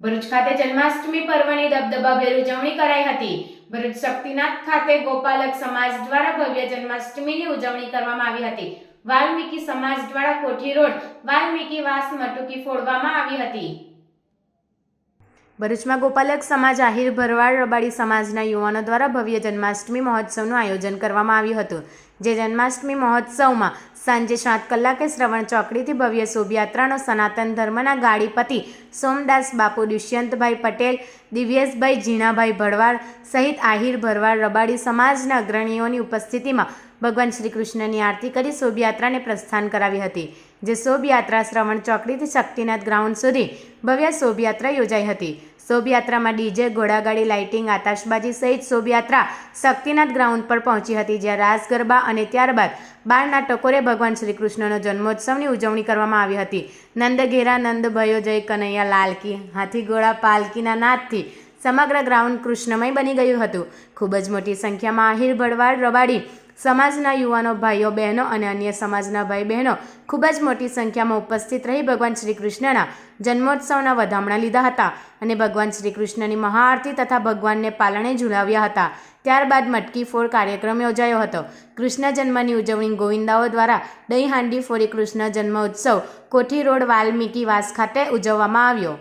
ભરૂચ ખાતે જન્માષ્ટમી પર્વની દબદબાભેર ઉજવણી કરાઈ હતી. ભરૂચ શક્તિનાથ ખાતે ગોપાલક સમાજ દ્વારા ભવ્ય જન્માષ્ટમીની ઉજવણી કરવામાં આવી હતી. વાલ્મીકી સમાજ દ્વારા કોઠી રોડ, વાલ્મીકી વાસ મટુકી ફોડવામાં આવી હતી. ભરૂચમાં ગોપાલક સમાજ, આહિર ભરવાડ, રબાડી સમાજના યુવાનો દ્વારા ભવ્ય જન્માષ્ટમી મહોત્સવનું આયોજન કરવામાં આવ્યું હતું. જે જન્માષ્ટમી મહોત્સવમાં સાંજે સાત કલાકે શ્રવણ ચોકડીથી ભવ્ય શોભાયાત્રાનો સનાતન ધર્મના ગાડીપતિ સોમદાસ બાપુ, દુષ્યંતભાઈ પટેલ, દિવ્યેશભાઈ, ઝીણાભાઈ ભરવાડ સહિત આહિર ભરવાડ રબાડી સમાજના અગ્રણીઓની ઉપસ્થિતિમાં ભગવાન શ્રી કૃષ્ણની આરતી કરી શોભાયાત્રાને પ્રસ્થાન કરાવી હતી, જે શોભાયાત્રા શ્રવણ ચોકડીથી શક્તિનાથ ગ્રાઉન્ડ સુધી ભવ્ય શોભાયાત્રા યોજાઈ હતી. શોભાયાત્રામાં ડીજે, ઘોડાગાડી, લાઇટિંગ, આતાશબાજી સહિત શોભાયાત્રા શક્તિનાથ ગ્રાઉન્ડ પર પહોંચી હતી, જ્યાં રાસ, ગરબા અને ત્યારબાદ બારના ટકોરે ભગવાન શ્રી કૃષ્ણનો જન્મોત્સવની ઉજવણી કરવામાં આવી હતી. નંદ ઘેરા, નંદ ભયો, જય કનૈયા, લાલકી હાથી પાલકીના નાદથી સમગ્ર ગ્રાઉન્ડ કૃષ્ણમય બની ગયું હતું. ખૂબ જ મોટી સંખ્યામાં આહિર ભડવાડ રબાડી સમાજના યુવાનો ભાઈઓ, બહેનો અને અન્ય સમાજના ભાઈ બહેનો ખૂબ જ મોટી સંખ્યામાં ઉપસ્થિત રહી ભગવાન શ્રી કૃષ્ણના જન્મોત્સવના વધામણા લીધા હતા અને ભગવાન શ્રી કૃષ્ણની મહાઆરતી તથા ભગવાનને પાલણે ઝુલાવ્યા હતા. ત્યારબાદ મટકી ફોડ કાર્યક્રમ યોજાયો હતો. કૃષ્ણ જન્મની ઉજવણી ગોવિંદાઓ દ્વારા દહીં હાંડી ફોડી કૃષ્ણ જન્મ ઉત્સવ કોઠી રોડ વાલ્મીકી વાસ ખાતે ઉજવવામાં આવ્યો.